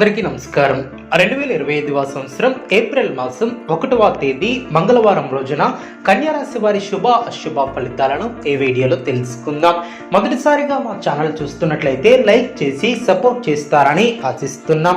అందరికీ నమస్కారం. రెండు వేల ఇరవై ఐదవ సంవత్సరం ఏప్రిల్ మాసం ఒకటవ తేదీ మంగళవారం రోజున కన్యారాశి వారి శుభ అశుభ ఫలితాలను ఈ వీడియోలో తెలుసుకుందాం. మొదటిసారిగా మా ఛానల్ చూస్తున్నట్లయితే లైక్ చేసి సపోర్ట్ చేస్తారని ఆశిస్తున్నాం.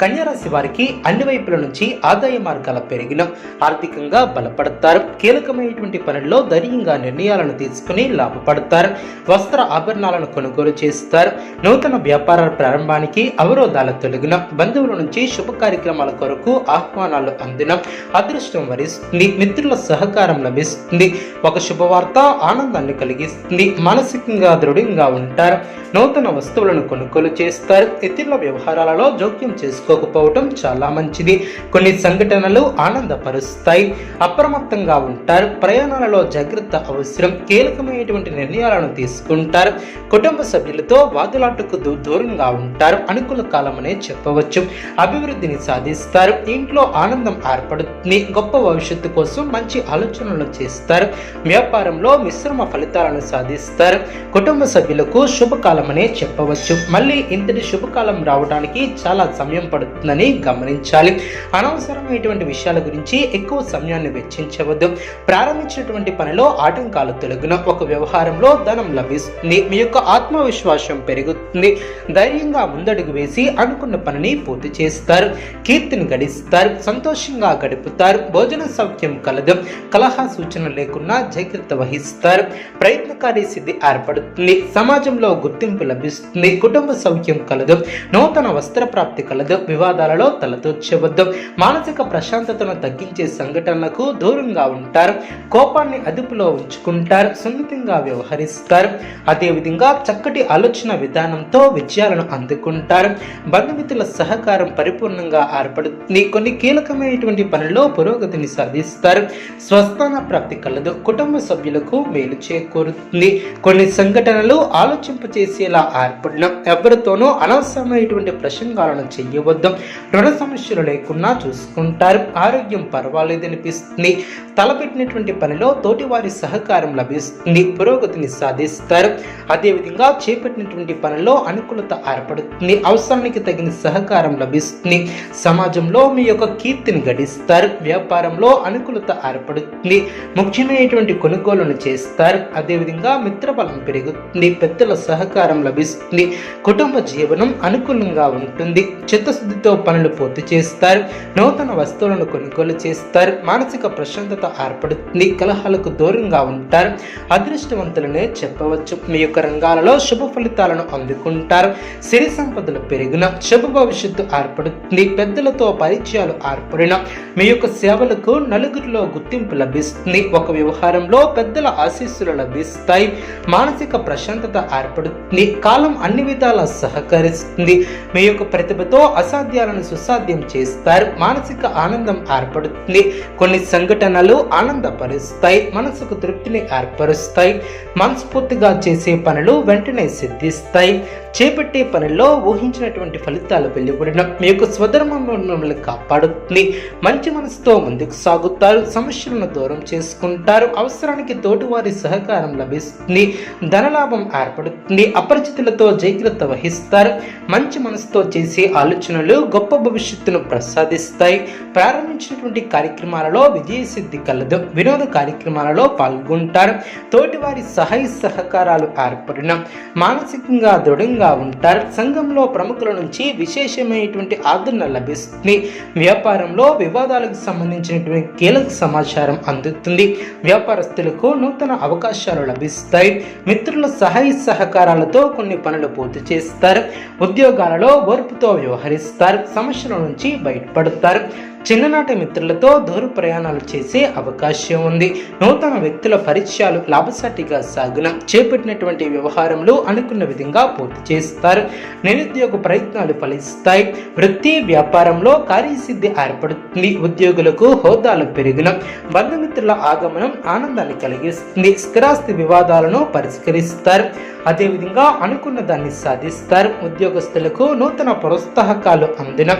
కన్యారాశి వారికి అన్ని వైపుల నుంచి ఆదాయ మార్గాల పెరిగిన. ఆర్థికంగా బలపడతారు. కీలకమైనటువంటి పనుల్లో ధైర్యంగా నిర్ణయాలను తీసుకుని లాభపడతారు. వస్త్ర ఆభరణాలను కొనుగోలు చేస్తారు. నూతన వ్యాపారాల ప్రారంభానికి అవరోధాల తొలగిన. బంధువుల నుంచి శుభ కార్యక్రమాల కొరకు ఆహ్వానాలు అందిన. అదృష్టం వరిస్తుంది. మిత్రుల సహకారం లభిస్తుంది. ఒక శుభవార్త ఆనందాన్ని కలిగిస్తుంది. మానసికంగా దృఢంగా ఉంటారు. నూతన వస్తువులను కొనుగోలు చేస్తారు. ఇతరుల వ్యవహారాలలో జోక్యం తీసుకోకపోవటం చాలా మంచిది. కొన్ని సంఘటనలు ఆనందపరుస్తాయి. అప్రమత్తంగా ఉంటారు. ప్రయాణాలలో జాగ్రత్త అవసరం. కీలకమైనటువంటి నిర్ణయాలను తీసుకుంటారు. కుటుంబ సభ్యులతో వాదులాటకు దూ- దూరంగా ఉంటారు. అనుకూల కాలం అనే చెప్పవచ్చు. అభివృద్ధిని సాధిస్తారు. ఇంట్లో ఆనందం ఏర్పడుతుంది. గొప్ప భవిష్యత్తు కోసం మంచి ఆలోచనలు చేస్తారు. వ్యాపారంలో మిశ్రమ ఫలితాలను సాధిస్తారు. కుటుంబ సభ్యులకు శుభకాలం అనే చెప్పవచ్చు. మళ్ళీ ఇంతటి శుభకాలం రావడానికి చాలా సమయం పడుతుందని గమనించాలి. అనవసరమైనటువంటి విషయాల గురించి ఎక్కువ సమయాన్ని వెచ్చించవద్దు. ప్రారంభించినటువంటి పనిలో ఆటంకాలు తొలగిన ఒక వ్యవహారంలో ధనం లభిస్తుంది. మీ యొక్క ఆత్మవిశ్వాసం పెరుగుతుంది. ధైర్యంగా ముందడుగు వేసి అనుకున్న పనిని పూర్తి చేస్తారు. కీర్తిని గడిస్తారు. సంతోషంగా గడుపుతారు. భోజన సౌఖ్యం కలదు. కలహ సూచన లేకుండా జాగ్రత్త వహిస్తారు. ప్రయత్నకారి సిద్ధి ఏర్పడుతుంది. సమాజంలో గుర్తింపు లభిస్తుంది. కుటుంబ సౌఖ్యం కలదు. నూతన వస్త్ర ప్రాప్తి కలదు. వివాదాలలో తలదూర్చవద్దు. మానసిక ప్రశాంతతను తగ్గించే సంఘటనలకు దూరంగా ఉంటారు. కోపాన్ని అదుపులో ఉంచుకుంటారు. సున్నితంగా వ్యవహరిస్తారు. అదేవిధంగా చక్కటి ఆలోచన విధానంతో విజయాలను అందుకుంటారు. బంధుమిత్రుల సహకారం పరిపూర్ణంగా ఏర్పడుతుంది. కొన్ని కీలకమైనటువంటి పనుల్లో పురోగతిని సాధిస్తారు. స్వస్థాన ప్రాప్తి కలదు. కుటుంబ సభ్యులకు మేలు చేకూరుతుంది. కొన్ని సంఘటనలు ఆలోచింపచేసేలా ఏర్పడిన ఎవరితోనూ అనవసరమైనటువంటి ప్రసంగాలను చెయ్యవద్దు రుణ సమస్యలు లేకుండా చూసుకుంటారు. ఆరోగ్యం పర్వాలేదనిపిస్తుంది. తలపెట్టినటువంటి పనిలో తోటి వారి సహకారం లభిస్తుంది. పురోగతిని సాధిస్తారు. అదేవిధంగా చేపట్టినటువంటి పనిలో అనుకూలత ఏర్పడుతుంది. అవసరానికి తగిన సహకారం లభిస్తుంది. సమాజంలో మీ యొక్క కీర్తిని గడిస్తారు. వ్యాపారంలో అనుకూలత ఏర్పడుతుంది. ముఖ్యమైనటువంటి కొనుగోలును చేస్తారు. అదేవిధంగా మిత్రబలం పెరుగుతుంది. పెద్దల సహకారం లభిస్తుంది. కుటుంబ జీవనం అనుకూలంగా ఉంటుంది. చిత్తశుద్ధితో పనులు పూర్తి చేస్తారు నూతన వస్తువులను కొనుగోలు చేస్తారు మానసిక ప్రశాంతత ఏర్పడుతుంది కలహాలకు దూరంగా ఉంటారు అదృష్టవంతులనే చెప్పవచ్చు. మీ యొక్క రంగాలలో శుభ ఫలితాలను అందుకుంటారు. సిరి సంపదలు పెరిగిన శుభ భవిష్యత్తు ఏర్పడుతుంది పెద్దలతో పరిచయాలు ఏర్పడిన మీ యొక్క సేవలకు నలుగురిలో గుర్తింపు లభిస్తుంది. ఒక వ్యవహారంలో పెద్దల ఆశీస్సులు లభిస్తాయి మానసిక ప్రశాంతత ఏర్పడుతుంది కాలం అన్ని విధాల సహకరిస్తుంది. మీ యొక్క ప్రతిభతో అసాధ్యాలను సుసాధ్యం చేస్తారు. మానసిక ఆనందం ఏర్పడుతుంది. కొన్ని సంఘటనలు ఆనందపరుస్తాయి. మనసుకు తృప్తిని ఏర్పరుస్తాయి. మనస్ఫూర్తిగా చేసే పనులు వెంటనే సిద్ధిస్తాయి. చేపట్టే పనుల్లో ఊహించినటువంటి ఫలితాలు వెలువడిన మీకు యొక్క మిమ్మల్ని కాపాడుతుంది. మంచి మనసుతో ముందుకు సాగుతారు. సమస్యలను దూరం చేసుకుంటారు. అవసరానికి తోటివారి సహకారం లభిస్తుంది. ధనలాభం ఏర్పడుతుంది. అపరిచితులతో జాగ్రత్త వహిస్తారు. మంచి మనసుతో చేసే ఆలోచనలు గొప్ప భవిష్యత్తును ప్రసాదిస్తాయి. ప్రారంభించినటువంటి కార్యక్రమాలలో విజయసిద్ధి కలదు. వినోద కార్యక్రమాలలో పాల్గొంటారు. తోటివారి సహాయ సహకారాలు ఏర్పడిన మానసికంగా దృఢంగా ఉంటారు. సంఘంలో ప్రముఖుల నుంచి విశేషమైనటువంటి ఆదరణ లభిస్తుంది. వ్యాపారంలో వివాదాలకు సంబంధించినటువంటి కీలక సమాచారం అందుతుంది. వ్యాపారస్తులకు నూతన అవకాశాలు లభిస్తాయి. మిత్రుల సహాయ సహకారాలతో కొన్ని పనులు పూర్తి చేస్తారు. ఉద్యోగాలలో ఓర్పుతో వ్యవహరిస్తారు. సమస్యల నుంచి బయటపడతారు. చిన్ననాటి మిత్రులతో దూర ప్రయాణాలు చేసే అవకాశం ఉంది. నూతన వ్యక్తుల పరిచయాలు లాభసాటిగా సాగున చేపట్టినటువంటి వ్యవహారంలో అనుకున్న విధంగా పూర్తి చేస్తారు. నిరుద్యోగ ప్రయత్నాలు ఫలిస్తాయి. వృత్తి వ్యాపారంలో కార్యసిద్ధి ఏర్పడుతుంది. ఉద్యోగులకు హోదాలు పెరిగిన బంధుమిత్రుల ఆగమనం ఆనందాన్ని కలిగిస్తుంది. స్థిరాస్తి వివాదాలను పరిష్కరిస్తారు. అదేవిధంగా అనుకున్న దాన్ని సాధిస్తారు. ఉద్యోగస్తులకు నూతన ప్రోత్సాహకాలు అందిన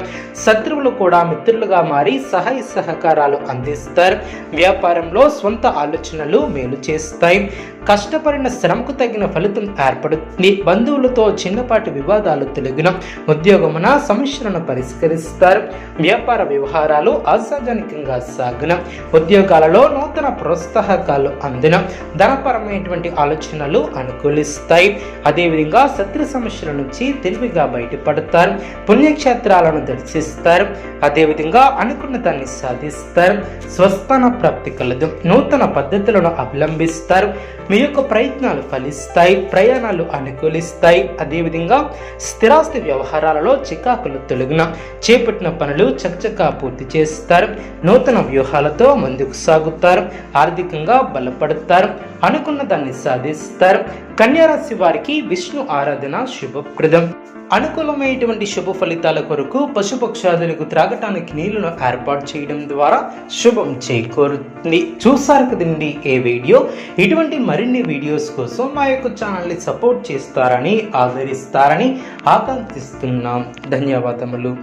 శత్రువులు కూడా మిత్రులుగా మారి సహాయ సహకారాలు అందిస్తారు. వ్యాపారంలో సొంత ఆలోచనలు మేలు చేస్తాయి. కష్టపడిన శ్రమకు తగిన ఫలితం ఏర్పడుతుంది. బంధువులతో చిన్నపాటి వివాదాలు తొలగిన ఉద్యోగమున సమస్యలను పరిష్కరిస్తారు. వ్యాపార వ్యవహారాలు ఆశాజనకంగా సాగిన ఉద్యోగాలలో నూతన ప్రోత్సాహకాలు అందిన ధనపరమైనటువంటి ఆలోచనలు అనుకూలిస్తాయి. అదేవిధంగా శత్రు సమస్యల నుంచి తెలివిగా బయటపడతారు. పుణ్యక్షేత్రాలను దర్శిస్తారు. అదేవిధంగా అనుకున్న దాన్ని సాధిస్తారు. స్వస్థాన ప్రాప్తి కలదు. నూతన పద్ధతులను అవలంబిస్తారు. మీ యొక్క ప్రయత్నాలు ఫలిస్తాయి ప్రయాణాలు అనుకూలిస్తాయి. అదేవిధంగా స్థిరాస్తి వ్యవహారాలలో చికాకులు తొలగిన చేపట్టిన పనులు చకచకా పూర్తి చేస్తారు. నూతన వ్యూహాలతో ముందుకు సాగుతారు. ఆర్థికంగా బలపడతారు. అనుకున్న దాన్ని సాధిస్తారు. కన్యారాశి వారికి విష్ణు ఆరాధన శుభప్రదం. అనుకూలమైనటువంటి శుభ ఫలితాల కొరకు పశుపక్షాదులకు త్రాగటానికి నీళ్ళను ఏర్పాటు చేయడం ద్వారా శుభం చేకూరుతుంది. చూసారు కదండి ఏ వీడియో? ఇటువంటి మరిన్ని వీడియోస్ కోసం మా యొక్క ఛానల్ని సపోర్ట్ చేస్తారని ఆదరిస్తారని ఆకాంక్షిస్తున్నాం. ధన్యవాదములు.